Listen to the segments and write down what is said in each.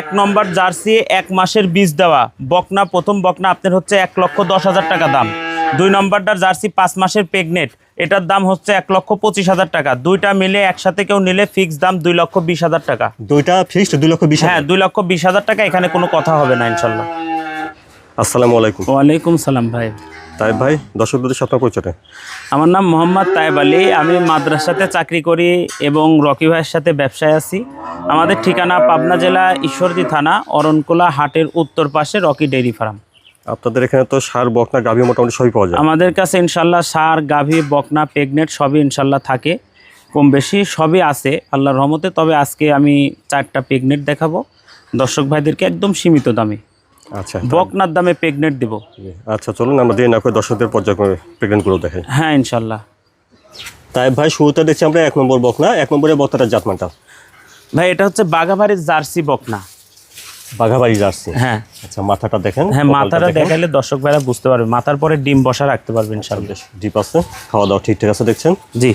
এক নম্বর জার্সি এক মাসের বীজ দেওয়া। বকনা প্রথম বকনা আপনার হচ্ছে এক লক্ষ দশ হাজার টাকা দাম। দুই নম্বরটার জার্সি পাঁচ মাসের প্রেগনেন্ট এটার দাম হচ্ছে এক লক্ষ পঁচিশ হাজার টাকা। দুইটা মিলে একসাথে কেউ নিলে ফিক্স দাম দুই লক্ষ বিশ হাজার টাকা। দুইটা ফিক্সড দুই লক্ষ বিশ হ্যাঁ দুই লক্ষ বিশ হাজার টাকা এখানে কোনো কথা হবে না ইনশাল্লাহ। আসসালামু আলাইকুম। ওয়ালাইকুম সালাম ভাই। তাই ভাই দর্শকদের সাথে পরিচয়টা। আমার নাম মোহাম্মদ তায়েব আলী আমি মাদ্রাসাতে চাকরি করি এবং রকি ভাইয়ের সাথে ব্যবসায় আছি। আমাদের ঠিকানা পাবনা জেলা ঈশ্বরদী থানা অরণকোলা হাটের উত্তর পাশে রকি ডেইরি ফার্ম। আপনাদের এখানে তো সার বকনা গাভী মোটামুটি সবই পাওয়া যায়। আমাদের কাছে ইনশাল্লাহ সার গাভী বকনা প্রেগনেন্ট সবই ইনশাল্লাহ থাকে। কম বেশি সবই আছে আল্লাহর রহমতে তবে আজকে আমি চারটা প্রেগনেন্ট দেখাবো। দর্শক ভাইদেরকে একদম সীমিত দামে। আচ্ছা বকনার দামে প্রেগনেন্ট দেবো। আচ্ছা চলুন আমরা না করে দর্শকদের পর্যায়ক্রমে প্রেগনেন্টগুলো দেখাই। হ্যাঁ ইনশাল্লাহ। তাই ভাই শুরুতে দেখছি আমরা এক নম্বর বকনা। এক নম্বরে বক্তাটার জাতমানটা। ভাই এটা হচ্ছে বাঘাবাড়ির জার্সি বকনা। বাঘাবাড়ি জার্সি? হ্যাঁ। আচ্ছা মাথাটা দেখেন হ্যাঁ মাথাটা। দেখাইলে দর্শক ভাইরা বুঝতে পারবে। মাথার পরে ডিম বসা রাখতে পারবে ইনশাল্লাহ। ডিপ আছে। খাওয়া দাওয়া ঠিকঠাক আছে দেখছেন? জি।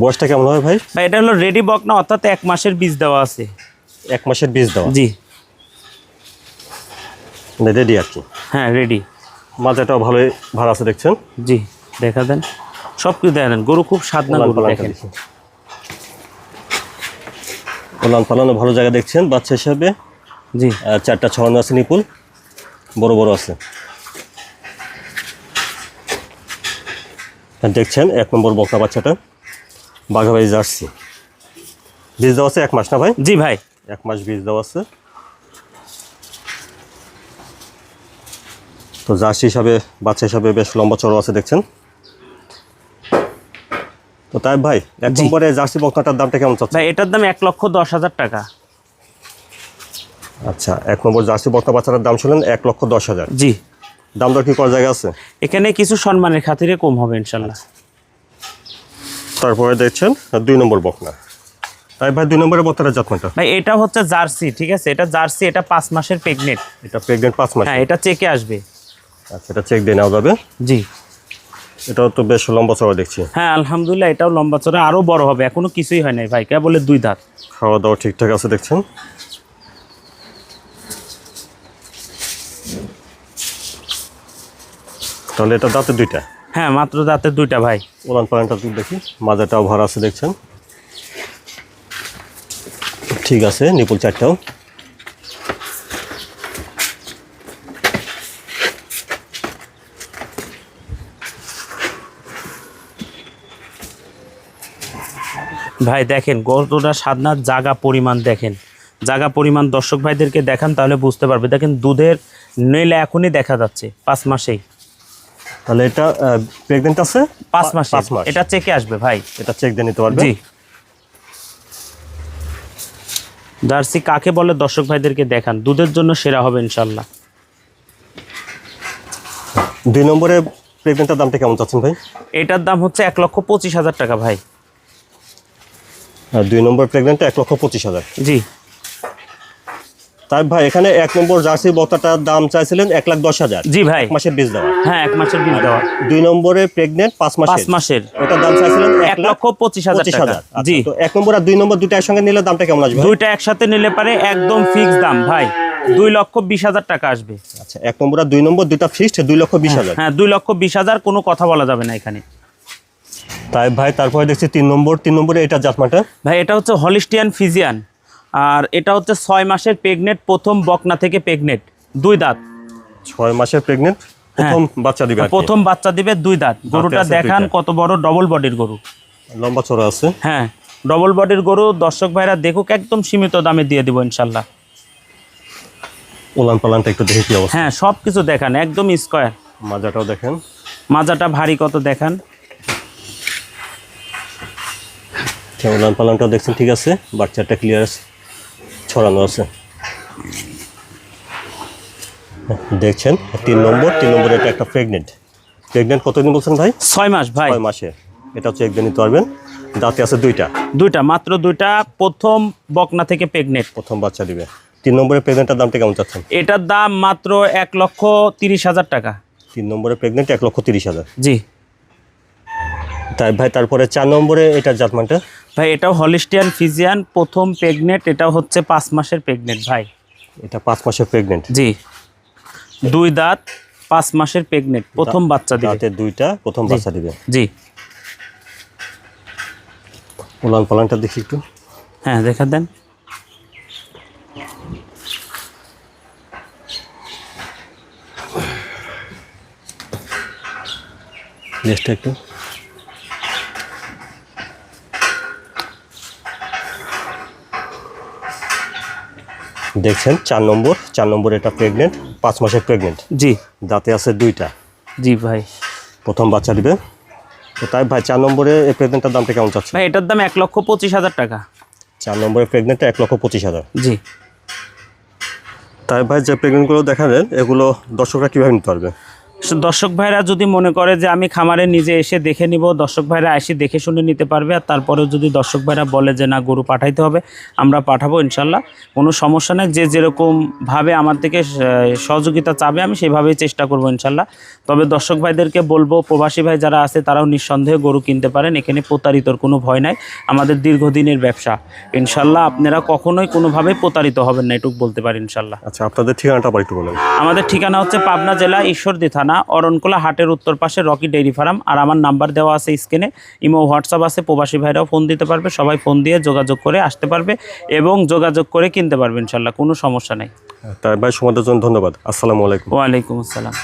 বয়সটা কেমন হবে ভাই? ভাই এটা হলো রেডি বকনা অর্থাৎ এক মাসের বীজ দেওয়া আছে। এক মাসের বীজ দেওয়া? জি। রেডি আর কি? হ্যাঁ রেডি মাথাটাও ভালোই ভাড়া আছে দেখছেন? জি দেখা দেন। সব কিছু দেখা দেন। গরু খুব সাদনা ওলান গরু দেখেন। দেখুন। পালানো ভালো জায়গা দেখছেন বাচ্চা হিসাবে? জি। আহ, চারটা ছড়ানো আছে নিপুল বড় বড় আছে। দেখছেন এক নম্বর বকনা বাচ্চাটা বাঘাবাড়ি জার্সি। বীজ দেওয়া আছে এক মাস না ভাই? জি ভাই। এক মাস বীজ দেওয়া আছে। তো জার্সি হিসাবে বাচ্চা হিসাবে বেশ লম্বা চড়ো আছে দেখছেন? তো তাই ভাই এক। নম্বরে জার্সি বকনাটার দামটা কেমন চাচ্ছে ভাই এটার দাম এক লক্ষ দশ হাজার টাকা। আচ্ছা এক নম্বর জার্সি বকনা বাচ্চাটার দাম শুনলেন এক লক্ষ দশ হাজার। জি। দাম দর কি করার জায়গা আছে? এখানে কিছু সম্মানের খাতিরে কম হবে ইনশাল্লাহ। তারপরে দেখছেন দুই নম্বর বকনা। তাই ভাই দুই নম্বরের বকনাটার জাতমানটা ভাই এটা হচ্ছে জার্সি ঠিক আছে? এটা জার্সি এটা পাঁচ মাসের প্রেগনেন্ট এটা প্রেগনেন্ট পাঁচ মাস। হ্যাঁ এটা চেকে আসবে। আচ্ছা এটা চেক দিয়ে নেওয়া যাবে। জি। এটাও তো বেশ লম্বা চড়া দেখছি। হ্যাঁ আলহামদুলিল্লাহ এটাও লম্বা চড়া আরও বড় হবে। এখনও কিছুই হয় নাই ভাই কে বলে দুই দাঁত। খাওয়া দাওয়া ঠিকঠাক আছে দেখছেন? তাহলে এটা দাঁতে দুইটা? হ্যাঁ মাত্র দাঁতের দুইটা ভাই। ওলান পালানটা দেখি মাজাটাও ভরা আছে দেখছেন? ঠিক আছে নিপুল চারটাও। ভাই দেখেন গরুটা সাদনার জাগা পরিমাণ দেখেন। জাগা পরিমাণ দর্শক ভাইদেরকে দেখান তাহলে বুঝতে পারবে। দেখেন দুধের নইলে এখনই দেখা যাচ্ছে পাঁচ মাসেই। তাহলে এটা প্রেগনেন্ট আছে? পাঁচ মাসে পাঁচ মাস। এটা চেকে আসবে ভাই। এটা চেক দিয়ে নিতে পারবে? জি। জার্সি কাকে বলে? দর্শক ভাইদেরকে দেখান। দুধের জন্য সেরা হবে ইনশাল্লাহ দুই নম্বরে প্রেগনেন্টের দামটা কেমন চাচ্ছেন ভাই? এটার দাম হচ্ছে এক লক্ষ পঁচিশ হাজার টাকা ভাই। আর দুই নম্বর প্রেগনেন্ট এক লক্ষ পঁচিশ হাজার। জি। তাই ভাই এখানে এক নম্বর জার্সি বক্তাটার দাম চাইছিলেন এক লাখ দশ হাজার। জি ভাই। এক মাসের বীজ দেওয়া। হ্যাঁ এক মাসের বিল দেওয়া। দুই নম্বরে প্রেগনেন্ট পাঁচ মাস পাঁচ মাসের। ওটার দাম চাইছিলেন এক লক্ষ পঁচিশ হাজার পঁচিশ হাজার। আচ্ছা, জি। তো এক নম্বর আর দুই নম্বর দুইটা একসঙ্গে নিলে দামটা কেমন আসবে? দুইটা একসাথে নিলে পারে একদম ফিক্স দাম ভাই। দুই লক্ষ বিশ হাজার টাকা আসবে। আচ্ছা এক নম্বর আর দুই নম্বর দুইটা ফিক্সড দুই লক্ষ বিশ হাজার। হ্যাঁ দুই লক্ষ বিশ হাজার কোনো কথা বলা যাবে না এখানে। তাই ভাই তারপরে দেখছি তিন নম্বর তিন নম্বরে এটা জাতমাটা? ভাই এটা হচ্ছে হলিস্টিয়ান ফিজিয়ান। আর এটা হচ্ছে ছয় মাসের প্রেগনেন্ট প্রথম বকনা থেকে প্রেগনেন্ট দুই দাঁত। ছয় মাসের প্রেগনেন্ট প্রথম বাচ্চা দিবে প্রথম বাচ্চা দিবে দুই দাঁত। গরুটা দেখান কত বড় ডবল বডির গরু। লম্বা চড়া আছে। হ্যাঁ ডবল বডির গরু দর্শক ভাইরা দেখুক একদম সীমিত দামে দিয়ে দিব ইনশাল্লাহ। উলান পালানটা একটু দেখে অবস্থা। হ্যাঁ সব কিছু দেখান একদম স্কোয়ার মাজাটাও দেখেন। মাজাটা ভারী কত দেখান। আচ্ছা, উলান পালানটাও দেখছেন ঠিক আছে। বাচ্চাটা ক্লিয়ার আছে। ছড়ানো আছে। দেখছেন তিন নম্বর তিন নম্বরে এটা একটা প্রেগনেন্ট প্রেগনেন্ট কতদিন বলছেন ভাই? ছয় মাস ভাই। ছয় মাসে। এটা হচ্ছে একদিন নিতে পারবেন। দাঁতে আছে দুইটা। দুইটা মাত্র দুইটা প্রথম বকনা থেকে প্রেগনেন্ট প্রথম বাচ্চা দিবে। তিন নম্বরে প্রেগনেন্টের দামটা কেমন চাচ্ছেন? এটার দাম মাত্র এক লক্ষ তিরিশ হাজার টাকা। তিন নম্বরের প্রেগনেন্ট এক লক্ষ তিরিশ হাজার। জি। তাই ভাই তারপরে চার নম্বরে এটার জাতমানটা? ভাই এটাও হলিস্টিয়ান ফিজিয়ান প্রথম প্রেগনেন্ট এটাও হচ্ছে পাঁচ মাসের প্রেগনেন্ট ভাই। এটা পাঁচ মাসের প্রেগনেন্ট জি। দুই দাঁত পাঁচ মাসের প্রেগনেন্ট প্রথম বাচ্চা দিবে। দুইটা প্রথম বাচ্চা দিবে। জি। উলান পালানটা দেখি একটু। হ্যাঁ দেখা দেন। নেক্সট একটু। দেখছেন চার নম্বর চার নম্বর এটা প্রেগনেন্ট পাঁচ মাসের প্রেগনেন্ট জি। দাঁতে আছে দুইটা। জি ভাই। প্রথম বাচ্চা দিবে। তো তাই ভাই চার নম্বরে এই প্রেগনেন্টটার দামটা কেমন চাচ্ছে ভাই এটার দাম এক লক্ষ পঁচিশ হাজার টাকা। চার নম্বরের প্রেগনেন্টটা এক লক্ষ পঁচিশ হাজার। জি। তাই ভাই যে প্রেগনেন্টগুলো দেখালেন এগুলো দর্শকরা কীভাবে নিতে পারবে? দর্শক ভাইরা যদি মনে করে যে আমি খামারে নিজে এসে দেখে নিব দর্শক ভাইরা এসে দেখে শুনে নিতে পারবে আর তারপরেও যদি দর্শক ভাইরা বলে যে না গরু পাঠাইতে হবে আমরা পাঠাবো ইনশাল্লাহ। কোনো সমস্যা নেই যে যেরকমভাবে আমার থেকে সহযোগিতা চাবে আমি সেভাবেই চেষ্টা করব ইনশাল্লাহ। তবে দর্শক ভাইদেরকে বলব প্রবাসী ভাই যারা আছে তারাও নিঃসন্দেহে গরু কিনতে পারেন এখানে প্রতারিতর কোনো ভয় নাই আমাদের দীর্ঘদিনের ব্যবসা। ইনশাল্লাহ আপনারা কখনোই কোনোভাবে প্রতারিত হবেন না এটুকু বলতে পারি ইনশাল্লাহ। আচ্ছা আপনাদের ঠিকানাটা একটু বলেন। আমাদের ঠিকানা হচ্ছে পাবনা জেলা ঈশ্বরদী থানা অরণকোলা হাটের উত্তর পাশে রকি ডেইরি ফার্ম। আর আমার নাম্বার দেওয়া আছে স্ক্রিনে। ইমো হোয়াটসঅ্যাপ আছে। প্রবাসী ভাইরাও ফোন দিতে পারবে। সবাই ফোন দিয়ে যোগাযোগ করে আসতে পারবে এবং যোগাযোগ করে কিনতে পারবে ইনশাল্লাহ। কোনো সমস্যা নেই। তাই ভাই সমাদের জন্য ধন্যবাদ। আসসালামু আলাইকুম। ওয়ালাইকুম আসসালাম।